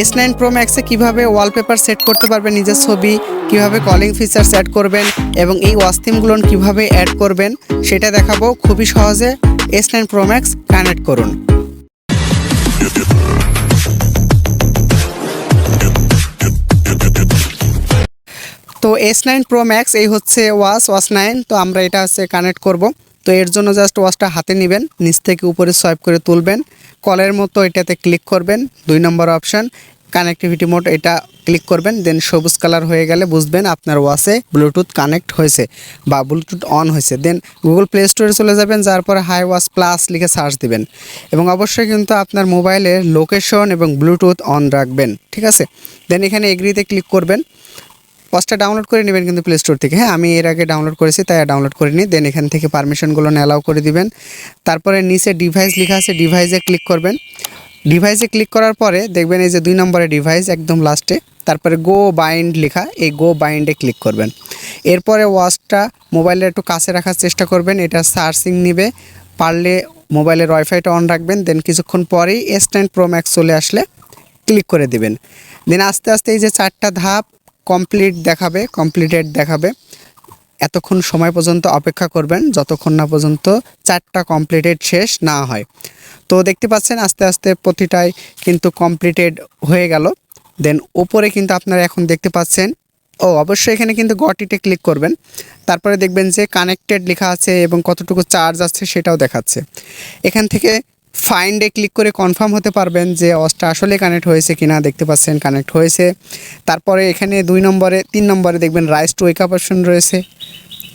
S nine pro ম্যাক্সে কীভাবে wallpaper set করতে পারবেন নিজের ছবি, কীভাবে কলিং ফিচার্স অ্যাড করবেন এবং এই ওয়াস্তিমগুলো কীভাবে অ্যাড করবেন, সেটা দেখাবো। খুবই সহজে S nine pro max connect করুন। তো এস নাইন প্রো ম্যাক্স এই হচ্ছে ওয়াস ওয়াশ নাইন তো আমরা এটা হচ্ছে কানেক্ট করব। তো এর জন্য জাস্ট ওয়াচটা হাতে নেবেন, নিচ থেকে উপরে সোয়াইপ করে তুলবেন। কলের মতো এটাতে ক্লিক করবেন, দুই নম্বর অপশান কানেক্টিভিটি মোড এটা ক্লিক করবেন দেন সবুজ কালার হয়ে গেলে বুঝবেন আপনার ওয়াসে ব্লুটুথ কানেক্ট হয়েছে বা ব্লুটুথ অন হয়েছে। দেন গুগল প্লে স্টোরে চলে যাবেন, যার পরে হাই ওয়াস প্লাস লিখে সার্চ দিবেন এবং অবশ্যই কিন্তু আপনার মোবাইলের লোকেশন এবং ব্লুটুথ অন রাখবেন, ঠিক আছে? দেন এখানে এগ্রিতে ক্লিক করবেন। ওয়াচটা ডাউনলোড করে নেবেন কিন্তু প্লে স্টোর থেকে। হ্যাঁ আমি এর আগে ডাউনলোড করেছি, তাই ডাউনলোড করে নিই দেন এখান থেকে পারমিশনগুলো অ্যালাউ করে দিবেন। তারপরে নিচে ডিভাইস লেখা আছে ডিভাইসে ক্লিক করবেন। ডিভাইসে ক্লিক করার পরে দেখবেন এই যে দুই নম্বরে ডিভাইস একদম লাস্টে তারপরে গো বাইন্ড লেখা, এই গো বাইন্ডে ক্লিক করবেন। এরপরে ওয়াচটা মোবাইলের একটু কাছে রাখার চেষ্টা করবেন। এটা সার্চিং নেবে। পারলে মোবাইলের ওয়াইফাইটা অন রাখবেন। দেন কিছুক্ষণ পরেই এস টেন প্রো ম্যাক্স চলে আসলে ক্লিক করে দিবেন। দেন আস্তে আস্তে এই যে চারটা ধাপ কমপ্লিট দেখাবে কমপ্লিটেড দেখাবে। এতক্ষণ সময় পর্যন্ত অপেক্ষা করবেন, যতক্ষণ না পর্যন্ত চারটা কমপ্লিটেড শেষ না হয়। তো দেখতে পাচ্ছেন আস্তে আস্তে প্রতিটাই কিন্তু কমপ্লিটেড হয়ে গেল। দেন উপরে কিন্তু আপনারা এখন দেখতে পাচ্ছেন, ও অবশ্যই এখানে কিন্তু গটিতে ক্লিক করবেন। তারপরে দেখবেন যে কানেক্টেড লেখা আছে এবং কতটুকু চার্জ আছে সেটাও দেখাচ্ছে। এখান থেকে ফাইন্ডে ক্লিক করে কনফার্ম হতে পারবেন যে অসটা আসলে কানেক্ট হয়েছে কিনা, দেখতে পাচ্ছেন কানেক্ট হয়েছে। তারপরে এখানে দুই নম্বরে, তিন নম্বরে দেখবেন raise to wake up option রয়েছে।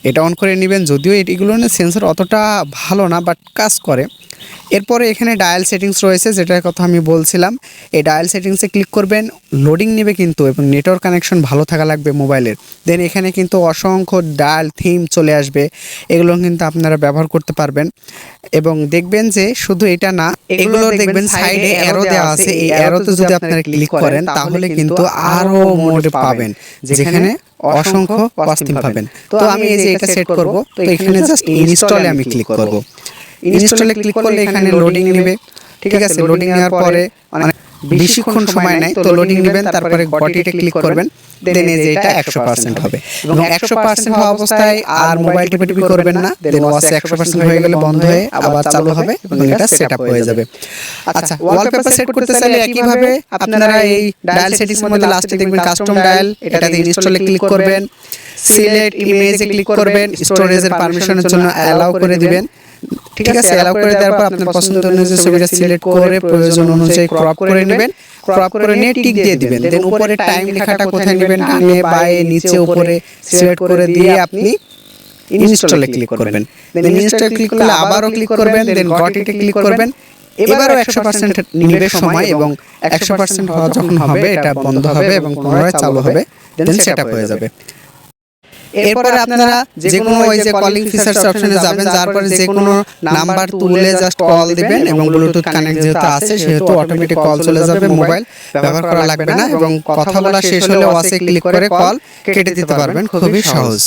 এটা অন করে নেবেন, যদিও এগুলো সেন্সর অতটা ভালো না বাট কাজ করে। এরপরে এখানে ডায়াল সেটিংস রয়েছে যেটার কথা আমি বলছিলাম। এই ডায়াল সেটিংসে ক্লিক করবেন লোডিং নেবে কিন্তু এবং নেটওয়ার্ক কানেকশন ভালো থাকা লাগবে মোবাইলের দেন এখানে কিন্তু অসংখ্য ডায়াল থিম চলে আসবে এগুলো কিন্তু আপনারা ব্যবহার করতে পারবেন। এবং দেখবেন যে শুধু এটা না এগুলো দেখবেন সাইডে অ্যারো দেওয়া আছে এই অ্যারোতে যদি আপনারা ক্লিক করেন তাহলে কিন্তু আরও মোড পাবেন যেখানে অসংখ্য পাবেন। তো আমি এই যে এটা সেট করব তো এখানে জাস্ট ইনস্টলে আমি ক্লিক করব। ইনস্টলে ক্লিক করলে এখানে লোডিং নেবে। ঠিক আছে লোডিং নেওয়ার পরে অনেক বেশিক্ষণ সময় নেয় তো লোডিং নেবেন তারপরে গটিতে ক্লিক করবেন। দেন এই যে এটা একশো পার্সেন্ট হবে। এবং একশো পার্সেন্ট হওয়া অবস্থায় আর মোবাইল টিপে টিপি করবেন না দেন ওয়াসে একশো পার্সেন্ট হয়ে গেলে বন্ধ হয়ে আবার চালু হবে এবং এটা সেট আপ হয়ে যাবে আচ্ছা ওয়ালপেপার সেট করতে চাইলে একইভাবে আপনারা এই ডায়াল সেটিংস মধ্যে লাস্টে দেখবেন কাস্টম ডায়াল এটাতে ইনস্টলে ক্লিক করবেন সিলেক্ট ইমেজে ক্লিক করবেন স্টোরেজের পারমিশনের জন্য অ্যালাউ করে দিবেন ঠিক আছে অ্যালাউ করে দেওয়ার পর আপনার পছন্দ অনুযায়ী ছবিটা সিলেক্ট করে প্রয়োজন অনুযায়ী ক্রপ করে নেবেন ক্রপ করে নিয়ে টিক দিয়ে দিবেন দেন উপরে টাইম লেখাটা কোথায় নেবেন ডানে বায়ে নিচে উপরে সিলেক্ট করে দিয়ে আপনি ইনস্টলে ক্লিক করবেন। দেন ইনস্টলে ক্লিক করলে আবারও ক্লিক করবেন দেন গট ইটে ক্লিক করবেন এবারও একশো পার্সেন্ট নিবে সময় এবং একশো পার্সেন্ট হওয়া যখন হবে এটা বন্ধ হবে এবং পুনরায় চালু হবে দেন সেট হয়ে যাবে এরপরে আপনারা যে কোনো ওই যে কলিং ফিচার্স অপশনে যাবেন যারপরে যে কোনো নাম্বার তুলে জাস্ট কল দিবেন এবং ব্লুটুথ কানেক্ট যেহেতু আছে সেহেতু অটোমেটিক কল চলে যাবে মোবাইল ব্যবহার করা লাগবে না এবং কথা বলা শেষ হলে ওয়াসে ক্লিক করে কল কেটে দিতে পারবেন। খুবই সহজ।